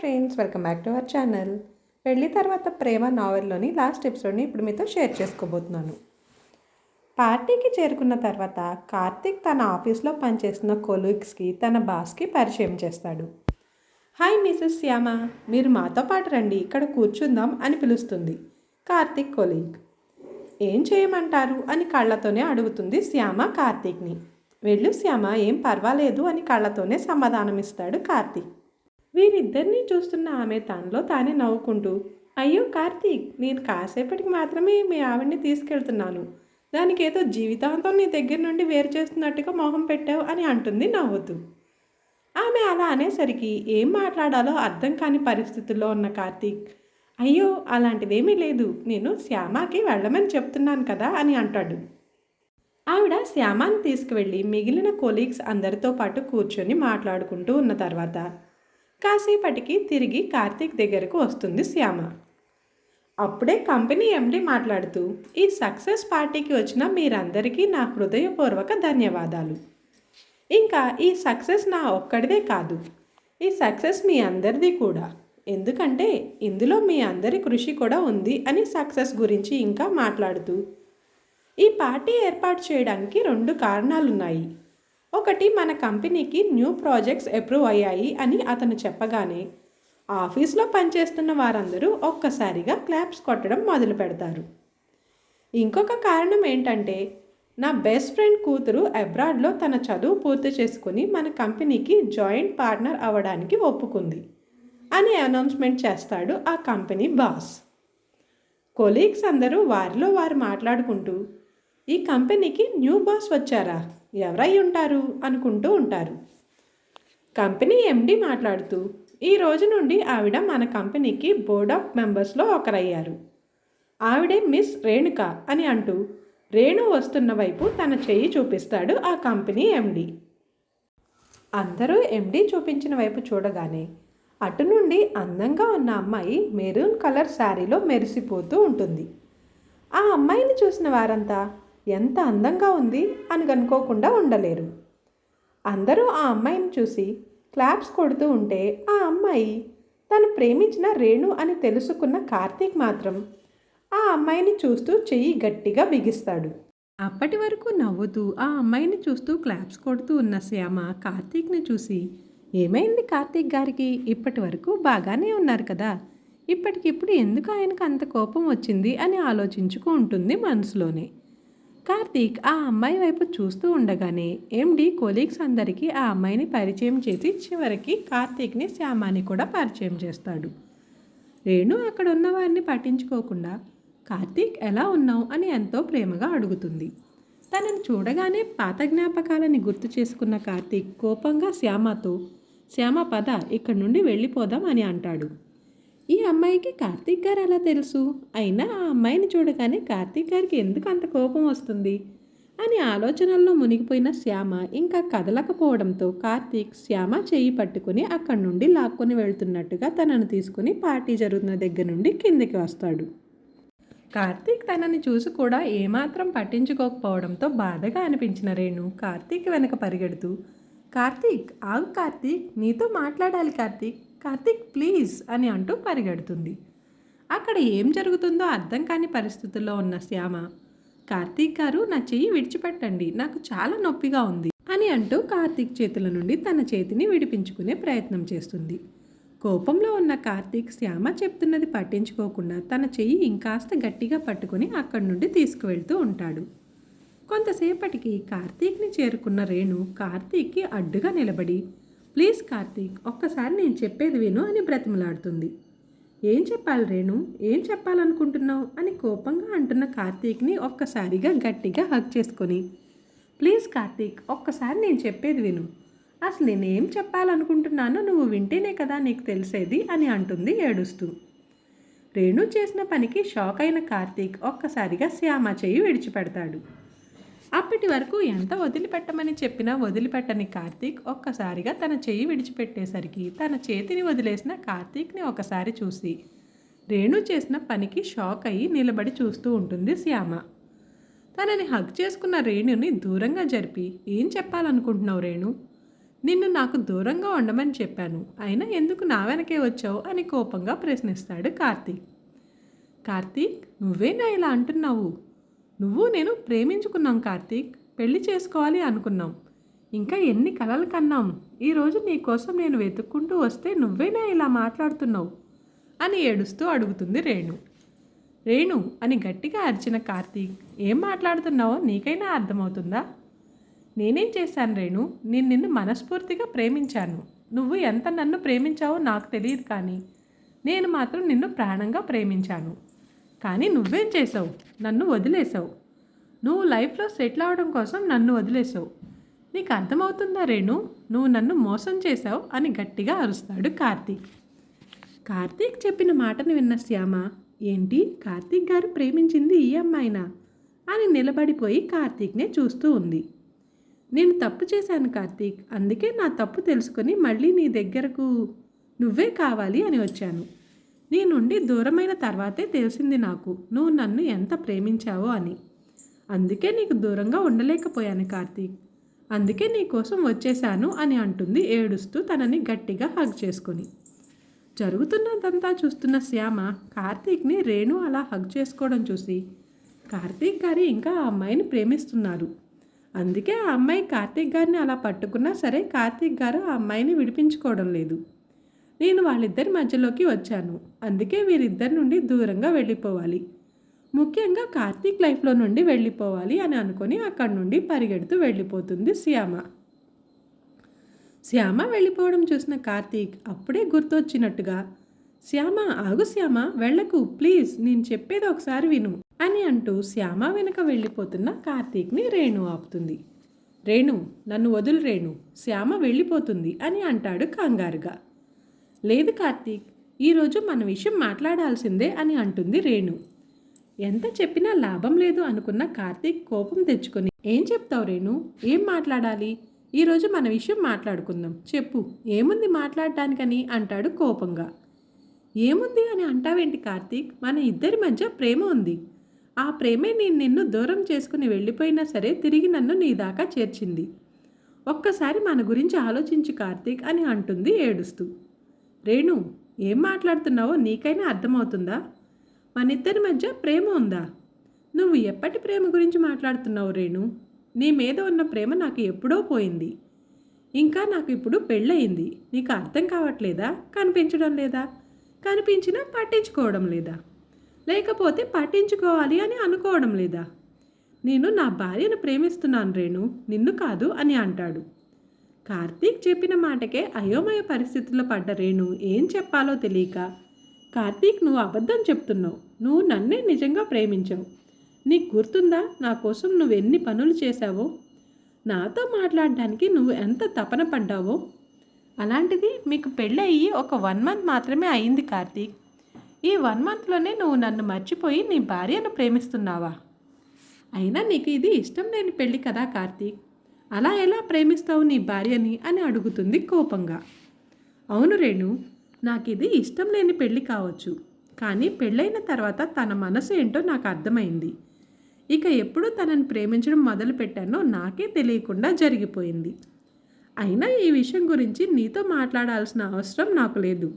Friends welcome back to our channel. పెళ్ళి తర్వాత ప్రేమ నావెల్లోని last ఎపిసోడ్ని ఇప్పుడు మీతో షేర్ చేసుకోబోతున్నాను. పార్టీకి చేరుకున్న తర్వాత కార్తీక్ తన ఆఫీస్లో పనిచేస్తున్న కొలీగ్స్కి తన బాస్కి పరిచయం చేస్తాడు. హాయ్ మిసెస్ శ్యామ మీరు మాతో పాటు రండి ఇక్కడ కూర్చుందాం అని పిలుస్తుంది కార్తీక్ కొలీగ్. ఏం చేయమంటారు? అని కళ్ళతోనే అడుగుతుంది శ్యామ కార్తీక్ని. వెళ్ళు శ్యామ ఏం పర్వాలేదు అని కళ్ళతోనే సమాధానం ఇస్తాడు కార్తీక్. వీరిద్దరినీ చూస్తున్న ఆమె తనలో తానే నవ్వుకుంటూ అయ్యో కార్తీక్ నేను కాసేపటికి మాత్రమే మీ ఆవిడ్ని తీసుకెళ్తున్నాను. దానికేదో జీవితాంతం నీ దగ్గర నుండి వేరు చేస్తున్నట్టుగా మొహం పెట్టావు అని అంటుంది నవ్వుతూ ఆమె అలా అనేసరికి ఏం మాట్లాడాలో అర్థం కాని పరిస్థితుల్లో ఉన్న కార్తీక్ అయ్యో అలాంటిదేమీ లేదు. నేను శ్యామకి వెళ్ళమని చెప్తున్నాను కదా అని అంటాడు. ఆవిడ శ్యామాని తీసుకువెళ్ళి మిగిలిన కొలీగ్స్ అందరితో పాటు కూర్చొని మాట్లాడుకుంటూ ఉన్న తర్వాత కాసేపటికి తిరిగి కార్తీక్ దగ్గరకు వస్తుంది శ్యామ. అప్పుడే కంపెనీ ఎండి మాట్లాడుతూ ఈ సక్సెస్ పార్టీకి వచ్చిన మీరందరికీ నా హృదయపూర్వక ధన్యవాదాలు. ఇంకా ఈ సక్సెస్ నా ఒక్కడిదే కాదు ఈ సక్సెస్ మీ అందరిది కూడా. ఎందుకంటే ఇందులో మీ అందరి కృషి కూడా ఉంది అని సక్సెస్ గురించి ఇంకా మాట్లాడుతూ ఈ పార్టీ ఏర్పాటు చేయడానికి రెండు కారణాలున్నాయి. ఒకటి మన కంపెనీకి న్యూ ప్రాజెక్ట్స్ అప్రూవ్ అయ్యాయి అని అతను చెప్పగానే ఆఫీస్లో పనిచేస్తున్న వారందరూ ఒక్కసారిగా క్లాప్స్ కొట్టడం మొదలు పెడతారు. ఇంకొక కారణం ఏంటంటే నా బెస్ట్ ఫ్రెండ్ కూతురు అబ్రాడ్లో తన చదువు పూర్తి చేసుకుని మన కంపెనీకి జాయింట్ పార్ట్నర్ అవ్వడానికి ఒప్పుకుంది అని అనౌన్స్మెంట్ చేస్తాడు ఆ కంపెనీ బాస్. కొలీగ్స్ అందరూ వారిలో వారు మాట్లాడుకుంటూ ఈ కంపెనీకి న్యూ బాస్ వచ్చారా? ఎవరై ఉంటారు అనుకుంటూ ఉంటారు. కంపెనీ ఎండి మాట్లాడుతూ ఈ రోజు నుండి ఆవిడ మన కంపెనీకి బోర్డ్ ఆఫ్ మెంబర్స్లో ఒకరయ్యారు. ఆవిడే మిస్ రేణుక అని అంటూ రేణు వస్తున్న వైపు తన చెయ్యి చూపిస్తాడు ఆ కంపెనీ ఎండి. అందరూ ఎండి చూపించిన వైపు చూడగానే అటు నుండి అందంగా ఉన్న అమ్మాయి మెరూన్ కలర్ శారీలో మెరిసిపోతూ ఉంటుంది. ఆ అమ్మాయిని చూసిన వారంతా ఎంత అందంగా ఉంది అని కనుకోకుండా ఉండలేరు. అందరూ ఆ అమ్మాయిని చూసి క్లాప్స్ కొడుతూ ఉంటే ఆ అమ్మాయి తను ప్రేమించిన రేణు అని తెలుసుకున్న కార్తీక్ మాత్రం ఆ అమ్మాయిని చూస్తూ చెయ్యి గట్టిగా బిగిస్తాడు. అప్పటి వరకు నవ్వుతూ ఆ అమ్మాయిని చూస్తూ క్లాప్స్ కొడుతూ ఉన్న శ్యామ కార్తీక్ని చూసి ఏమైంది కార్తీక్ గారికి? ఇప్పటి వరకు బాగానే ఉన్నారు కదా. ఇప్పటికిప్పుడు ఎందుకు ఆయనకు అంత కోపం వచ్చింది? అని ఆలోచించుకు ఉంటుంది మనసులోనే. కార్తీక్ ఆ అమ్మాయి వైపు చూస్తూ ఉండగానే ఎండి కొలీగ్స్ అందరికీ ఆ అమ్మాయిని పరిచయం చేసి చివరికి కార్తీక్ని శ్యామాని కూడా పరిచయం చేస్తాడు. రేణు అక్కడ ఉన్న వారిని పట్టించుకోకుండా కార్తీక్ ఎలా ఉన్నావు? అని ఎంతో ప్రేమగా అడుగుతుంది. తనని చూడగానే పాత జ్ఞాపకాలని గుర్తు చేసుకున్న కార్తీక్ కోపంగా శ్యామతో శ్యామ పద ఇక్కడి నుండి వెళ్ళిపోదాం అని అంటాడు. ఈ అమ్మాయికి కార్తీక్ గారు ఎలా తెలుసు? అయినా ఆ అమ్మాయిని చూడగానే కార్తీక్ గారికి ఎందుకు అంత కోపం వస్తుంది? అని ఆలోచనల్లో మునిగిపోయిన శ్యామ ఇంకా కదలకపోవడంతో కార్తీక్ శ్యామ చేయి పట్టుకుని అక్కడి నుండి లాక్కొని వెళ్తున్నట్టుగా తనను తీసుకుని పార్టీ జరుగుతున్న దగ్గర నుండి కిందికి వస్తాడు. కార్తీక్ తనని చూసి కూడా ఏమాత్రం పట్టించుకోకపోవడంతో బాధగా అనిపించిన రేణు కార్తీక్ వెనక పరిగెడుతూ కార్తీక్ ఆగు కార్తీక్ నీతో మాట్లాడాలి కార్తీక్. కార్తీక్ ప్లీజ్ అని అంటూ పరిగెడుతుంది. అక్కడ ఏం జరుగుతుందో అర్థం కాని పరిస్థితుల్లో ఉన్న శ్యామ కార్తీక్ గారు నా చెయ్యి విడిచిపెట్టండి నాకు చాలా నొప్పిగా ఉంది అని అంటూ కార్తీక్ చేతుల నుండి తన చేతిని విడిపించుకునే ప్రయత్నం చేస్తుంది. కోపంలో ఉన్న కార్తీక్ శ్యామ చెప్తున్నది పట్టించుకోకుండా తన చెయ్యి ఇంకాస్త గట్టిగా పట్టుకుని అక్కడి నుండి తీసుకువెళ్తూ ఉంటాడు. కొంతసేపటికి కార్తీక్ని చేరుకున్న రేణు కార్తీక్కి అడ్డుగా నిలబడి ప్లీజ్ కార్తీక్ ఒక్కసారి నేను చెప్పేది విను అని బ్రతిమలాడుతుంది. ఏం చెప్పాలి రేణు? ఏం చెప్పాలనుకుంటున్నావు? అని కోపంగా అంటున్న కార్తీక్ని ఒక్కసారిగా గట్టిగా హక్ చేసుకొని ప్లీజ్ కార్తీక్ ఒక్కసారి నేను చెప్పేది విను. అసలు నేనేం చెప్పాలనుకుంటున్నానో నువ్వు వింటేనే కదా నీకు తెలిసేది అని అంటుంది ఏడుస్తూ. రేణు చేసిన పనికి షాక్ అయిన కార్తీక్ ఒక్కసారిగా శ్యామ చెయ్యి విడిచిపెడతాడు. అప్పటి వరకు ఎంత వదిలిపెట్టమని చెప్పినా వదిలిపెట్టని కార్తీక్ ఒక్కసారిగా తన చెయ్యి విడిచిపెట్టేసరికి తన చేతిని వదిలేసిన కార్తీక్ని ఒకసారి చూసి రేణు చేసిన పనికి షాక్ అయ్యి నిలబడి చూస్తూ ఉంటుంది శ్యామ. తనని హగ్ చేసుకున్న రేణుని దూరంగా జరిపి ఏం చెప్పాలనుకుంటున్నావు రేణు? నిన్ను నాకు దూరంగా ఉండమని చెప్పాను. అయినా ఎందుకు నా వెనకే వచ్చావు? అని కోపంగా ప్రశ్నిస్తాడు కార్తీక్. కార్తీక్ నువ్వేనా ఇలా అంటున్నావు? నువ్వు నేను ప్రేమించుకున్నాం కార్తీక్ పెళ్ళి చేసుకోవాలి అనుకున్నాం. ఇంకా ఎన్ని కలలు కన్నాం. ఈరోజు నీ కోసం నేను వెతుక్కుంటూ వస్తే నువ్వేనా ఇలా మాట్లాడుతున్నావు? అని ఏడుస్తూ అడుగుతుంది రేణు. రేణు అని గట్టిగా అరిచిన కార్తీక్ ఏం మాట్లాడుతున్నావో నీకైనా అర్థమవుతుందా? నేనేం చేశాను రేణు? నేను నిన్ను మనస్ఫూర్తిగా ప్రేమించాను. నువ్వు ఎంత నన్ను ప్రేమించావో నాకు తెలియదు కానీ నేను మాత్రం నిన్ను ప్రాణంగా ప్రేమించాను. కానీ నువ్వేం చేసావు? నన్ను వదిలేసావు నువ్వు లైఫ్లో సెటిల్ అవడం కోసం నన్ను వదిలేసావు నీకు అర్థమవుతుందా రేణు? నువ్వు నన్ను మోసం చేశావు అని గట్టిగా అరుస్తాడు కార్తీక్ కార్తీక్ చెప్పిన మాటను విన్న శ్యామ ఏంటి? కార్తీక్ గారు ప్రేమించింది ఈ అమ్మాయినా? అని నిలబడిపోయి కార్తీక్నే చూస్తూ ఉంది. నేను తప్పు చేశాను కార్తీక్. అందుకే నా తప్పు తెలుసుకొని మళ్ళీ నీ దగ్గరకు నువ్వే కావాలి అని వచ్చాను. నీ నుండి దూరమైన తర్వాతే తెలిసింది నాకు. నువ్వు నన్ను ఎంత ప్రేమించావో అని. అందుకే నీకు దూరంగా ఉండలేకపోయాను కార్తీక్. అందుకే నీ కోసం వచ్చేశాను అని అంటుంది ఏడుస్తూ తనని గట్టిగా హగ్ చేసుకొని. జరుగుతున్నదంతా చూస్తున్న శ్యామ కార్తీక్ని రేణు అలా హగ్ చేసుకోవడం చూసి కార్తీక్ గారి ఇంకా ఆ అమ్మాయిని ప్రేమిస్తున్నారు. అందుకే ఆ అమ్మాయి కార్తీక్ గారిని అలా పట్టుకున్నా సరే కార్తీక్ గారు ఆ అమ్మాయిని విడిపించుకోవడం లేదు. నేను వాళ్ళిద్దరి మధ్యలోకి వచ్చాను. అందుకే వీరిద్దరి నుండి దూరంగా వెళ్ళిపోవాలి. ముఖ్యంగా కార్తీక్ లైఫ్లో నుండి వెళ్ళిపోవాలి అని అనుకొని అక్కడి నుండి పరిగెడుతూ వెళ్ళిపోతుంది శ్యామ. శ్యామ వెళ్ళిపోవడం చూసిన కార్తీక్ అప్పుడే గుర్తొచ్చినట్టుగా శ్యామ ఆగు శ్యామ వెళ్ళకు ప్లీజ్ నేను చెప్పేది ఒకసారి విను అని అంటూ శ్యామ వెనక వెళ్ళిపోతున్న కార్తీక్ని రేణు ఆపుతుంది. రేణు నన్ను వదులు రేణు శ్యామ వెళ్ళిపోతుంది అని అంటాడు కంగారుగా. లేదు కార్తీక్ ఈరోజు మన విషయం మాట్లాడాల్సిందే అని అంటుంది రేణు. ఎంత చెప్పినా లాభం లేదు అనుకున్న కార్తీక్ కోపం తెచ్చుకొని ఏం చెప్తావు రేణు? ఏం మాట్లాడాలి? ఈరోజు మన విషయం మాట్లాడుకుందాం. చెప్పు ఏముంది మాట్లాడటానికని అంటాడు కోపంగా. ఏముంది అని అంటావేంటి కార్తీక్? మన ఇద్దరి మధ్య ప్రేమ ఉంది. ఆ ప్రేమే నేను నిన్ను దూరం చేసుకుని వెళ్ళిపోయినా సరే తిరిగి నన్ను నీ దాకా చేర్చింది. ఒక్కసారి మన గురించి ఆలోచించు కార్తీక్ అని అంటుంది ఏడుస్తూ. రేణు ఏం మాట్లాడుతున్నావో నీకైనా అర్థమవుతుందా? మన ఇద్దరి మధ్య ప్రేమ ఉందా? నువ్వు ఎప్పటి ప్రేమ గురించి మాట్లాడుతున్నావు రేణు? నీ మీద ఉన్న ప్రేమ నాకు ఎప్పుడో పోయింది. ఇంకా నాకు ఇప్పుడు పెళ్ళయింది. నీకు అర్థం కావట్లేదా? కనిపించడం లేదా? కనిపించినా పట్టించుకోవడం లేదా? లేకపోతే పట్టించుకోవాలి అని అనుకోవడం లేదా? నేను నా భార్యను ప్రేమిస్తున్నాను రేణు. నిన్ను కాదు అని అంటాడు. కార్తీక్ చెప్పిన మాటకే అయోమయ పరిస్థితుల్లో పడ్డ రేణు ఏం చెప్పాలో తెలియక కార్తీక్ నువ్వు అబద్ధం చెప్తున్నావు. నువ్వు నన్నే నిజంగా ప్రేమించావు. నీకు గుర్తుందా? నా కోసం నువ్వు ఎన్ని పనులు చేశావో? నాతో మాట్లాడడానికి నువ్వు ఎంత తపన పడ్డావో? అలాంటిది మీకు పెళ్ళి అయ్యి ఒక వన్ మంత్ మాత్రమే అయింది కార్తీక్. ఈ వన్ మంత్లోనే నువ్వు నన్ను మర్చిపోయి నీ భార్యను ప్రేమిస్తున్నావా? అయినా నీకు ఇది ఇష్టం లేని పెళ్ళి కదా కార్తీక్. అలా ఎలా ప్రేమిస్తావు నీ భార్యని అని అడుగుతుంది కోపంగా. అవును రేణు నాకు ఇది ఇష్టం లేని పెళ్ళి కావచ్చు కానీ పెళ్ళైన తర్వాత తన మనసు ఏంటో నాకు అర్థమైంది. ఇక ఎప్పుడు తనని ప్రేమించడం మొదలుపెట్టానో నాకే తెలియకుండా జరిగిపోయింది. అయినా ఈ విషయం గురించి నీతో మాట్లాడాల్సిన అవసరం నాకు లేదు.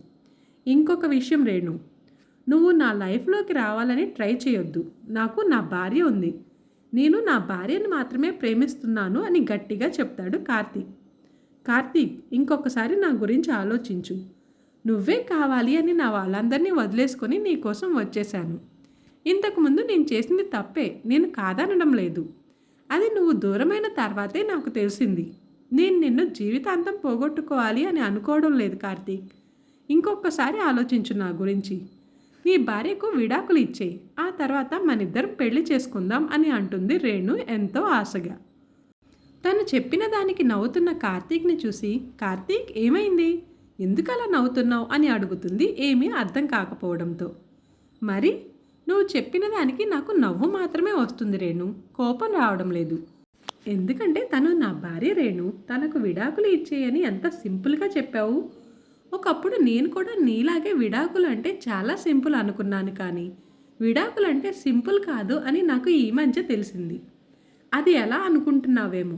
ఇంకొక విషయం రేణు నువ్వు నా లైఫ్లోకి రావాలని ట్రై చేయొద్దు. నాకు నా భార్య ఉంది. నేను నా భార్యను మాత్రమే ప్రేమిస్తున్నాను అని గట్టిగా చెప్తాడు కార్తీక్. కార్తీక్ ఇంకొకసారి నా గురించి ఆలోచించు. నువ్వే కావాలి అని నా వాళ్ళందరినీ వదిలేసుకొని నీ కోసం వచ్చేశాను. ఇంతకుముందు నేను చేసింది తప్పే నేను కాదనడం లేదు. అది నువ్వు దూరమైన తర్వాతే నాకు తెలిసింది. నేను నిన్ను జీవితాంతం పోగొట్టుకోవాలి అని అనుకోవడం లేదు కార్తీక్. ఇంకొకసారి ఆలోచించు నా గురించి. నీ భార్యకు విడాకులు ఇచ్చేయి. ఆ తర్వాత మనిద్దరం పెళ్ళి చేసుకుందాం అని అంటుంది రేణు ఎంతో ఆశగా. తను చెప్పిన దానికి నవ్వుతున్న కార్తీక్ని చూసి కార్తీక్ ఏమైంది? ఎందుకలా నవ్వుతున్నావు? అని అడుగుతుంది ఏమీ అర్థం కాకపోవడంతో. మరి? నువ్వు చెప్పిన దానికి నాకు నవ్వు మాత్రమే వస్తుంది రేణు. కోపం రావడం లేదు. ఎందుకంటే తను నా భార్య రేణు. తనకు విడాకులు ఇచ్చేయని ఎంత సింపుల్గా చెప్పావు? ఒకప్పుడు నేను కూడా నీలాగే విడాకులు అంటే చాలా సింపుల్ అనుకున్నాను కానీ విడాకులు అంటే సింపుల్ కాదు అని నాకు ఈ మధ్య తెలిసింది. అది ఎలా అనుకుంటున్నావేమో?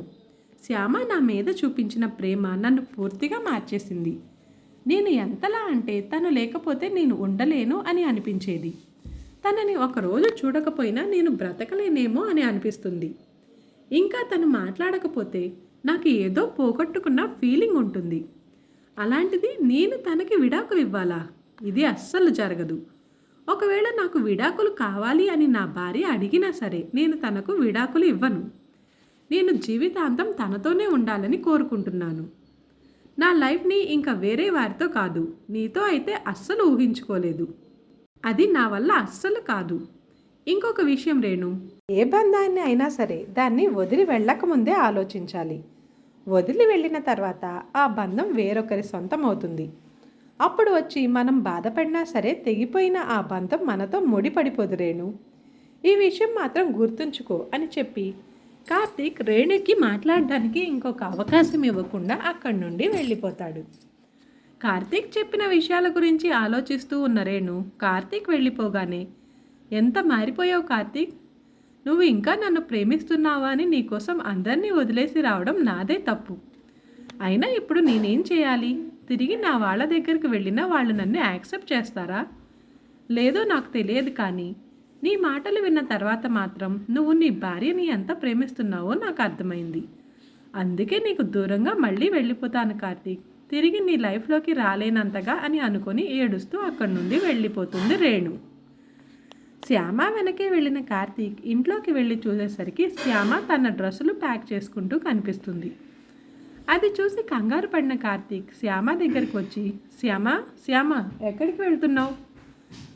శ్యామ నా మీద చూపించిన ప్రేమ నన్ను పూర్తిగా మార్చేసింది. నేను ఎంతలా అంటే తను లేకపోతే నేను ఉండలేను అని అనిపించేది. తనని ఒకరోజు చూడకపోయినా నేను బ్రతకలేనేమో అని అనిపిస్తుంది. ఇంకా తను మాట్లాడకపోతే నాకు ఏదో పోగొట్టుకున్న ఫీలింగ్ ఉంటుంది. అలాంటిది నేను తనకి విడాకులు ఇవ్వాలా? ఇది అస్సలు జరగదు. ఒకవేళ నాకు విడాకులు కావాలి అని నా భార్య అడిగినా సరే నేను తనకు విడాకులు ఇవ్వను. నేను జీవితాంతం తనతోనే ఉండాలని కోరుకుంటున్నాను. నా లైఫ్ని ఇంకా వేరే వారితో కాదు నీతో అయితే అస్సలు ఊహించుకోలేదు. అది నా వల్ల అస్సలు కాదు. ఇంకొక విషయం రేణు. ఏ బంధాన్ని అయినా సరే దాన్ని వదిలి వెళ్ళకముందే ఆలోచించాలి. వదిలి వెళ్ళిన తర్వాత ఆ బంధం వేరొకరి సొంతం అవుతుంది అప్పుడు వచ్చి మనం బాధపడినా సరే తెగిపోయిన ఆ బంధం మనతో ముడిపడిపోదు రేణు ఈ విషయం మాత్రం గుర్తుంచుకో అని చెప్పి కార్తీక్ రేణుకి మాట్లాడడానికి ఇంకొక అవకాశం ఇవ్వకుండా అక్కడి నుండి వెళ్ళిపోతాడు. కార్తీక్ చెప్పిన విషయాల గురించి ఆలోచిస్తూ ఉన్న రేణు కార్తీక్ వెళ్ళిపోగానే ఎంత మారిపోయావు కార్తీక్? నువ్వు ఇంకా నన్ను ప్రేమిస్తున్నావా అని నీకోసం అందరినీ వదిలేసి రావడం నాదే తప్పు. అయినా ఇప్పుడు నేనేం చేయాలి? తిరిగి నా వాళ్ళ దగ్గరికి వెళ్ళినా వాళ్ళు నన్ను యాక్సెప్ట్ చేస్తారా? లేదో నాకు తెలియదు కానీ నీ మాటలు విన్న తర్వాత మాత్రం నువ్వు నీ భార్యని ఎంత ప్రేమిస్తున్నావో నాకు అర్థమైంది. అందుకే నీకు దూరంగా మళ్ళీ వెళ్ళిపోతాను కార్తీక్. తిరిగి నీ లైఫ్లోకి రాలేనంతగా అని అనుకొని ఏడుస్తూ అక్కడి నుండి వెళ్ళిపోతుంది రేణు. శ్యామ వెనకే వెళ్ళిన కార్తీక్ ఇంట్లోకి వెళ్ళి చూసేసరికి శ్యామ తన డ్రెస్సులు ప్యాక్ చేసుకుంటూ కనిపిస్తుంది. అది చూసి కంగారు పడిన కార్తీక్ శ్యామ దగ్గరికి వచ్చి శ్యామ శ్యామ ఎక్కడికి వెళ్తున్నావు?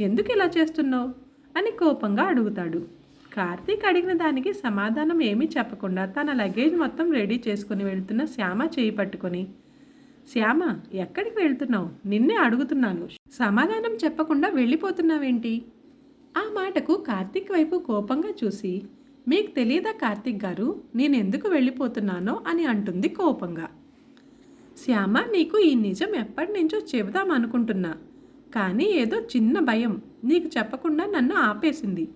ఎందుకు ఇలా చేస్తున్నావు? అని కోపంగా అడుగుతాడు. కార్తీక్ అడిగిన దానికి సమాధానం ఏమీ చెప్పకుండా తన లగేజ్ మొత్తం రెడీ చేసుకుని వెళ్తున్న శ్యామ చేయి పట్టుకొని శ్యామ ఎక్కడికి వెళ్తున్నావు? నిన్నే అడుగుతున్నాను. సమాధానం చెప్పకుండా వెళ్ళిపోతున్నావేంటి? ఆ మాటకు కార్తిక్ వైపు కోపంగా చూసి మీకు తెలియదా కార్తీక్ గారు? నేను ఎందుకు వెళ్ళిపోతున్నానో? అని అంటుంది కోపంగా. శ్యామ నీకు ఈ నిజం ఎప్పటి నుంచో చెబుదాం అనుకుంటున్నా. కానీ ఏదో చిన్న భయం నీకు చెప్పకుండా నన్ను ఆపేసింది.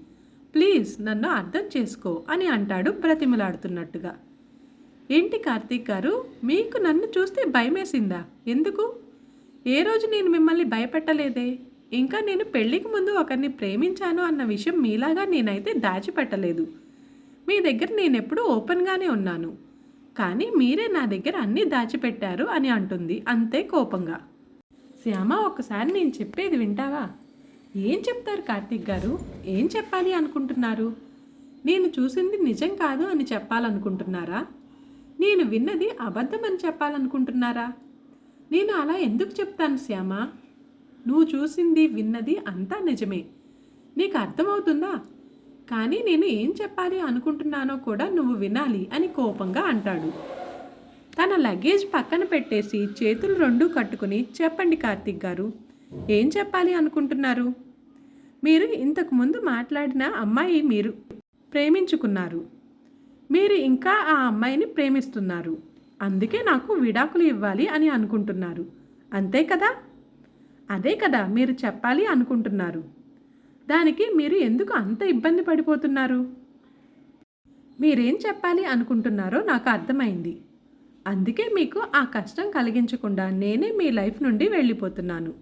ప్లీజ్ నన్ను అర్థం చేసుకో అని అంటాడు బ్రతిమలాడుతున్నట్టుగా. ఏంటి కార్తీక్ గారు? మీకు నన్ను చూస్తే భయమేసిందా? ఎందుకు? ఏ రోజు నేను మిమ్మల్ని భయపెట్టలేదే? ఇంకా నేను పెళ్ళికి ముందు ఒకరిని ప్రేమించాను అన్న విషయం మీలాగా నేనైతే దాచిపెట్టలేదు. మీ దగ్గర నేను ఎప్పుడూ ఓపెన్గానే ఉన్నాను. కానీ మీరే నా దగ్గర అన్నీ దాచిపెట్టారు అని అంటుంది. అంతే కోపంగా. శ్యామ ఒక్కసారి నేను చెప్పేది వింటావా? ఏం చెప్తారు కార్తీక్ గారు? ఏం చెప్పాలి అనుకుంటున్నారు? నేను చూసింది నిజం కాదు అని చెప్పాలనుకుంటున్నారా? నేను విన్నది అబద్ధం అని చెప్పాలనుకుంటున్నారా? నేను అలా ఎందుకు చెప్తాను శ్యామ? నువ్వు చూసింది విన్నది అంతా నిజమే. నీకు అర్థమవుతుందా? కానీ నేను ఏం చెప్పాలి అనుకుంటున్నానో కూడా నువ్వు వినాలి అని కోపంగా అంటాడు. తన లగేజ్ పక్కన పెట్టేసి చేతులు రెండు కట్టుకుని చెప్పండి కార్తిక్ గారు ఏం చెప్పాలి అనుకుంటున్నారు? మీరు ఇంతకు ముందు మాట్లాడిన అమ్మాయి మీరు ప్రేమించుకున్నారు. మీరు ఇంకా ఆ అమ్మాయిని ప్రేమిస్తున్నారు. అందుకే నాకు విడాకులు ఇవ్వాలి అని అనుకుంటున్నారు. అంతే కదా? అదే కదా మీరు చెప్పాలి అనుకుంటున్నారు. దానికి మీరు ఎందుకు అంత ఇబ్బంది పడిపోతున్నారు? మీరేం చెప్పాలి అనుకుంటున్నారో నాకు అర్థమైంది. అందుకే మీకు ఆ కష్టం కలిగించకుండా నేనే మీ లైఫ్ నుండి వెళ్ళిపోతున్నాను.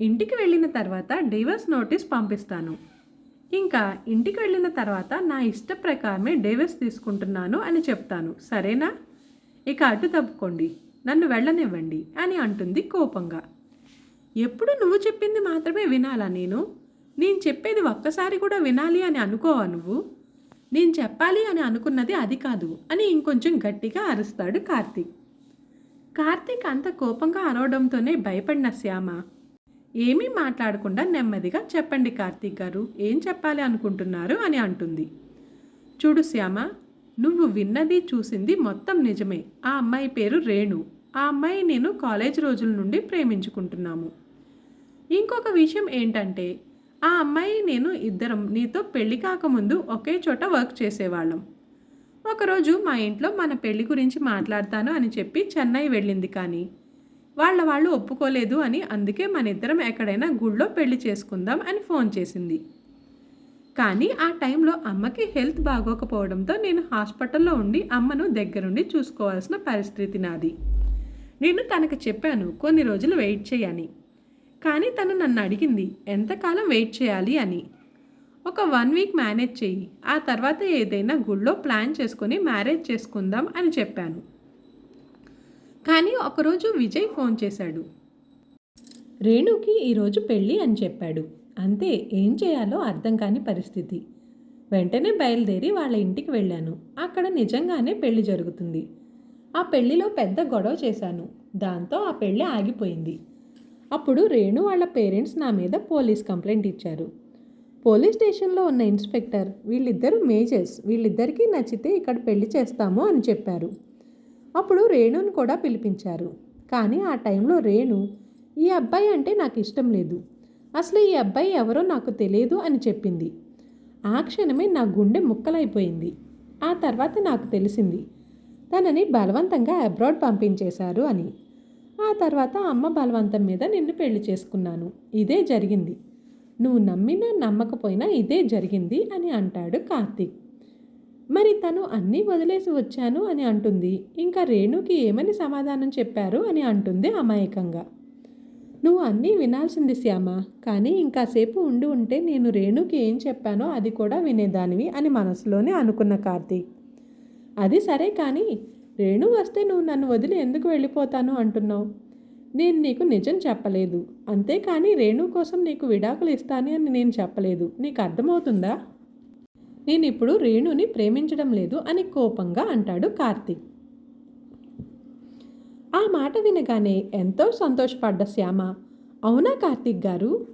ఇంటికి వెళ్ళిన తర్వాత డైవర్స్ నోటీస్ పంపిస్తాను. ఇంకా ఇంటికి వెళ్ళిన తర్వాత నా ఇష్ట ప్రకారమే డైవర్స్ తీసుకుంటున్నాను అని చెప్తాను. సరేనా? ఇక అడ్డు తప్పుకోండి. నన్ను వెళ్ళనివ్వండి అని అంటుంది కోపంగా. ఎప్పుడు నువ్వు చెప్పింది మాత్రమే వినాలా నేను? నేను చెప్పేది ఒక్కసారి కూడా వినాలి అని అనుకోవా నువ్వు? నేను చెప్పాలి అని అనుకున్నది అది కాదు అని ఇంకొంచెం గట్టిగా అరుస్తాడు కార్తీక్. కార్తీక్ అంత కోపంగా అరవడంతోనే భయపడిన శ్యామ. ఏమీ మాట్లాడకుండా నెమ్మదిగా చెప్పండి కార్తీక్ గారు ఏం చెప్పాలి అనుకుంటున్నారు అని అంటుంది. చూడు శ్యామ నువ్వు విన్నది చూసింది మొత్తం నిజమే. ఆ అమ్మాయి పేరు రేణు. ఆ అమ్మాయి నేను కాలేజ్ రోజుల నుండి ప్రేమించుకుంటున్నాము. ఇంకొక విషయం ఏంటంటే ఆ అమ్మాయి నేను ఇద్దరం నీతో పెళ్ళి కాకముందు ఒకే చోట వర్క్ చేసేవాళ్ళం. ఒకరోజు మా ఇంట్లో మన పెళ్ళి గురించి మాట్లాడతాను అని చెప్పి చెన్నై వెళ్ళింది కానీ వాళ్ళ వాళ్ళు ఒప్పుకోలేదు అని అందుకే మన ఇద్దరం ఎక్కడైనా గుళ్ళో పెళ్ళి చేసుకుందాం అని ఫోన్ చేసింది. కానీ ఆ టైంలో అమ్మకి హెల్త్ బాగోకపోవడంతో నేను హాస్పిటల్లో ఉండి అమ్మను దగ్గరుండి చూసుకోవాల్సిన పరిస్థితి నాది. నేను తనకు చెప్పాను కొన్ని రోజులు వెయిట్ చేయని కానీ తను నన్ను అడిగింది ఎంతకాలం వెయిట్ చేయాలి? అని. ఒక వన్ వీక్ మేనేజ్ చెయ్యి ఆ తర్వాత ఏదైనా గుళ్ళో ప్లాన్ చేసుకొని మ్యారేజ్ చేసుకుందాం అని చెప్పాను. కానీ ఒకరోజు విజయ్ ఫోన్ చేశాడు. రేణుకి ఈరోజు పెళ్ళి అని చెప్పాడు. అంతే ఏం చేయాలో అర్థం కాని పరిస్థితి. వెంటనే బయలుదేరి వాళ్ళ ఇంటికి వెళ్ళాను. అక్కడ నిజంగానే పెళ్ళి జరుగుతుంది. ఆ పెళ్ళిలో పెద్ద గొడవ చేశాను. దాంతో ఆ పెళ్ళి ఆగిపోయింది. అప్పుడు రేణు వాళ్ళ పేరెంట్స్ నా మీద పోలీస్ కంప్లైంట్ ఇచ్చారు. పోలీస్ స్టేషన్లో ఉన్న ఇన్స్పెక్టర్ వీళ్ళిద్దరూ మేజర్స్ వీళ్ళిద్దరికీ నచ్చితే ఇక్కడ పెళ్ళి చేస్తాము అని చెప్పారు. అప్పుడు రేణుని కూడా పిలిపించారు. కానీ ఆ టైంలో రేణు ఈ అబ్బాయి అంటే నాకు ఇష్టం లేదు. అసలు ఈ అబ్బాయి ఎవరో నాకు తెలియదు అని చెప్పింది. ఆ క్షణమే నా గుండె ముక్కలైపోయింది. ఆ తర్వాత నాకు తెలిసింది తనని బలవంతంగా అబ్రాడ్ పంపించేశారు అని. ఆ తర్వాత అమ్మ బలవంతం మీద నిన్ను పెళ్ళి చేసుకున్నాను. ఇదే జరిగింది. నువ్వు నమ్మినా నమ్మకపోయినా ఇదే జరిగింది అని అంటాడు కార్తీక్. మరి తను అన్నీ వదిలేసి వచ్చాను అని అంటుంది. ఇంకా రేణుకి ఏమని సమాధానం చెప్పారు అని అంటుంది అమాయకంగా. నువ్వు అన్నీ వినాల్సింది శ్యామ కానీ ఇంకాసేపు ఉండి ఉంటే నేను రేణుకి ఏం చెప్పానో అది కూడా వినేదానివి అని మనసులోనే అనుకున్న కార్తీక్. అది సరే కానీ రేణు వస్తే నువ్వు నన్ను వదిలి ఎందుకు వెళ్ళిపోతాను అంటున్నావు? నేను నీకు నిజం చెప్పలేదు. అంతేకాని రేణు కోసం నీకు విడాకులు ఇస్తాను అని నేను చెప్పలేదు. నీకు అర్థమవుతుందా? నేను ఇప్పుడు రేణుని ప్రేమించడం లేదు అని కోపంగా అంటాడు కార్తీక్. ఆ మాట వినగానే ఎంతో సంతోషపడ్డ శ్యామ అవునా కార్తీక్ గారు?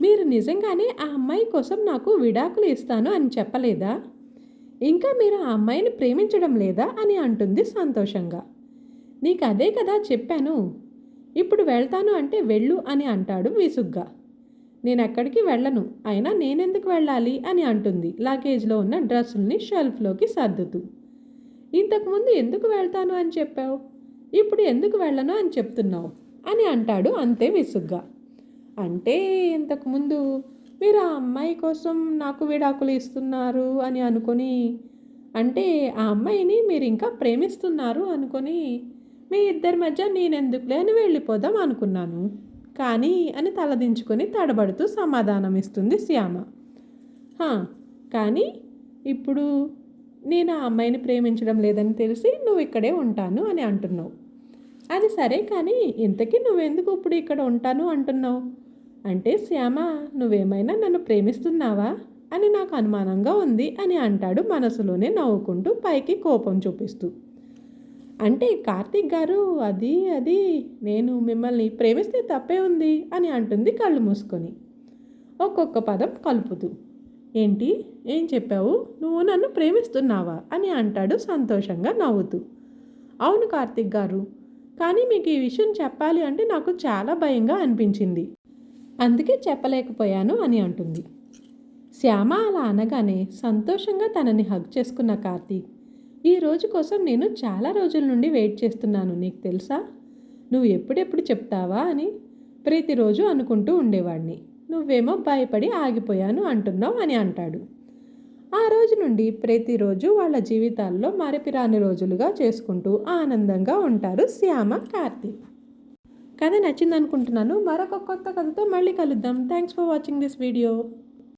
మీరు నిజంగానే ఆ అమ్మాయి కోసం నాకు విడాకులు ఇస్తాను అని చెప్పలేదా? ఇంకా మీరు ఆ అమ్మాయిని ప్రేమించడం లేదా అని అంటుంది సంతోషంగా. నీకు అదే కదా చెప్పాను. ఇప్పుడు వెళ్తాను అంటే వెళ్ళు అని అంటాడు విసుగ్గా. నేను ఎక్కడికి వెళ్ళను. అయినా నేనెందుకు వెళ్ళాలి అని అంటుంది. లగేజ్లో ఉన్న డ్రెస్సుల్ని షెల్ఫ్లోకి సర్దుతూ. ఇంతకుముందు ఎందుకు వెళ్తాను అని చెప్పావు? ఇప్పుడు ఎందుకు వెళ్ళను అని చెప్తున్నావు? అని అంటాడు అంతే విసుగ్గా. అంటే ఇంతకుముందు మీరు ఆ అమ్మాయి కోసం నాకు విడాకులు ఇస్తున్నారు అని అనుకొని అంటే ఆ అమ్మాయిని మీరు ఇంకా ప్రేమిస్తున్నారు అనుకొని మీ ఇద్దరి మధ్య నేనెందుకులే అని వెళ్ళిపోదాం అనుకున్నాను. కానీ అని తలదించుకొని తడబడుతూ సమాధానం ఇస్తుంది శ్యామ. "హా, కానీ ఇప్పుడు నేను ఆ అమ్మాయిని ప్రేమించడం లేదని తెలిసి నువ్వు ఇక్కడే ఉంటాను అని అంటున్నావు. అది సరే కానీ ఇంతకీ నువ్వెందుకు ఇప్పుడు ఇక్కడ ఉంటాను అంటున్నావు? అంటే శ్యామ నువ్వేమైనా నన్ను ప్రేమిస్తున్నావా? అని నాకు అనుమానంగా ఉంది అని అంటాడు మనసులోనే నవ్వుకుంటూ పైకి కోపం చూపిస్తూ. అంటే కార్తీక్ గారు అది అది నేను మిమ్మల్ని ప్రేమిస్తే తప్పే ఉంది అని అంటుంది కళ్ళు మూసుకొని. ఒక్కొక్క పదం కలుపుతూ. ఏంటి? ఏం చెప్పావు? నువ్వు నన్ను ప్రేమిస్తున్నావా? అని అంటాడు సంతోషంగా నవ్వుతూ. అవును కార్తీక్ గారు కానీ మీకు ఈ విషయం చెప్పాలి అంటే నాకు చాలా భయంగా అనిపించింది. అందుకే చెప్పలేకపోయాను అని అంటుంది. శ్యామ అలా అనగానే సంతోషంగా తనని హగ్ చేసుకున్న కార్తీక్ ఈ రోజు కోసం నేను చాలా రోజుల నుండి వెయిట్ చేస్తున్నాను నీకు తెలుసా? నువ్వు ఎప్పుడెప్పుడు చెప్తావా అని ప్రతిరోజు అనుకుంటూ ఉండేవాడిని నువ్వేమో భయపడి ఆగిపోయాను అంటున్నావు అని అంటాడు. ఆ రోజు నుండి ప్రతిరోజు వాళ్ళ జీవితాల్లో మరపిరాని రోజులుగా చేసుకుంటూ ఆనందంగా ఉంటారు శ్యామ కార్తీక్. కథ నచ్చిందనుకుంటున్నాను. మరొక కొత్త కథతో మళ్ళీ కలుద్దాం. Thanks for watching this video